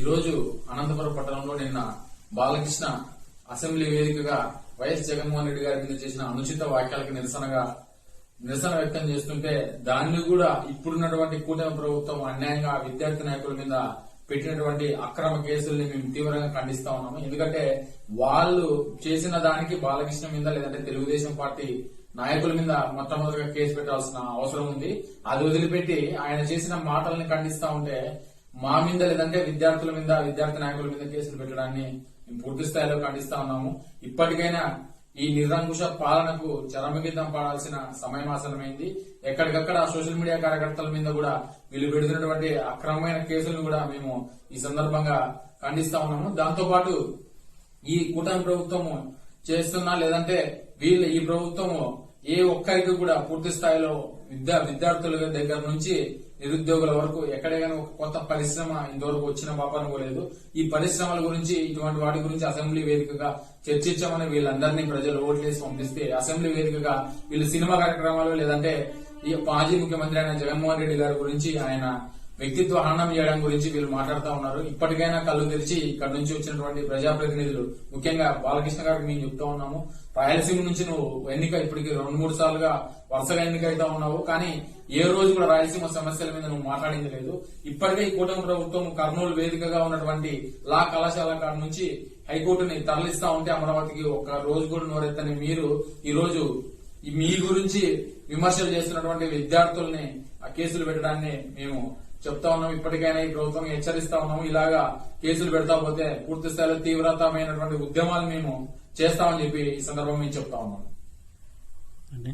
ఈరోజు అనంతపురం పట్టణంలో నిన్న బాలకృష్ణ అసెంబ్లీ వేదికగా వైఎస్ జగన్మోహన్ రెడ్డి గారి మీద చేసిన అనుచిత వాక్యాలకు నిరసనగా నిరసన వ్యక్తం చేస్తుంటే దాన్ని కూడా ఇప్పుడున్నటువంటి కూటమి ప్రభుత్వం అన్యాయంగా విద్యార్థి నాయకుల మీద పెట్టినటువంటి అక్రమ కేసుల్ని మేము తీవ్రంగా ఖండిస్తా ఉన్నాము. ఎందుకంటే వాళ్ళు చేసిన దానికి బాలకృష్ణ మీద లేదంటే తెలుగుదేశం పార్టీ నాయకుల మీద మొట్టమొదటిగా కేసు పెట్టాల్సిన అవసరం ఉంది. అది వదిలిపెట్టి ఆయన చేసిన మాటల్ని ఖండిస్తా ఉంటే మా మీద లేదంటే విద్యార్థుల మీద విద్యార్థి నాయకుల మీద కేసులు పెట్టడాన్ని మేము పూర్తి స్థాయిలో ఖండిస్తా ఉన్నాము. ఇప్పటికైనా ఈ నిరంకుశ పాలనకు చరమగీతం పాడాల్సిన సమయం ఆసనమైంది ఎక్కడికక్కడ సోషల్ మీడియా కార్యకర్తల మీద కూడా వీళ్ళు పెడుతున్నటువంటి అక్రమమైన కేసులను కూడా మేము ఈ సందర్భంగా ఖండిస్తా ఉన్నాము. దాంతో పాటు ఈ కూటమి ప్రభుత్వము చేస్తున్నా లేదంటే వీళ్ళు ఈ ప్రభుత్వము ఏ ఒక్కరికి కూడా పూర్తి స్థాయిలో విద్యా విద్యార్థుల దగ్గర నుంచి నిరుద్యోగుల వరకు ఎక్కడైనా ఒక కొత్త పరిశ్రమ ఇంతవరకు వచ్చిన పాపనుకోలేదు ఈ పరిశ్రమల గురించి ఇటువంటి వాటి గురించి అసెంబ్లీ వేదికగా చర్చించామని వీళ్ళందరినీ ప్రజలు ఓట్లేసి పంపిస్తే అసెంబ్లీ వేదికగా వీళ్ళు సినిమా కార్యక్రమాలు లేదంటే ఈ మాజీ ముఖ్యమంత్రి అయిన జగన్మోహన్ రెడ్డి గారి గురించి ఆయన వ్యక్తిత్వ హననం చేయడం గురించి వీళ్ళు మాట్లాడుతూ ఉన్నారు. ఇప్పటికైనా కళ్ళు తెరిచి ఇక్కడ నుంచి వచ్చినటువంటి ప్రజాప్రతినిధులు ముఖ్యంగా బాలకృష్ణ గారికి మేము చెప్తా ఉన్నాము. రాయలసీమ నుంచి నువ్వు ఎన్నిక ఇప్పటికి రెండు మూడు సార్లుగా వరుసగా ఎన్నిక ఉన్నావు. కానీ ఏ రోజు కూడా రాయలసీమ సమస్యల మీద నువ్వు మాట్లాడింది లేదు. ఇప్పటికే ఈ కూటమి ప్రభుత్వం కర్నూలు వేదికగా ఉన్నటువంటి లా కళాశాల కాడ నుంచి హైకోర్టుని తరలిస్తా ఉంటే అమరావతికి ఒక రోజు కూడా నోరెత్తని మీరు ఈ రోజు మీ గురించి విమర్శలు చేస్తున్నటువంటి విద్యార్థుల్ని ఆ కేసులు పెట్టడాన్ని మేము చెప్తా ఉన్నాం ఇప్పటికైనా ఈ ప్రభుత్వం హెచ్చరిస్తా ఉన్నాము. ఇలాగా కేసులు పెడతా పోతే పూర్తి స్థాయిలో తీవ్రతమైనటువంటి ఉద్యమాలు మేము చేస్తామని చెప్పి ఈ సందర్భంగా మేము చెప్తా ఉన్నాం. అంటే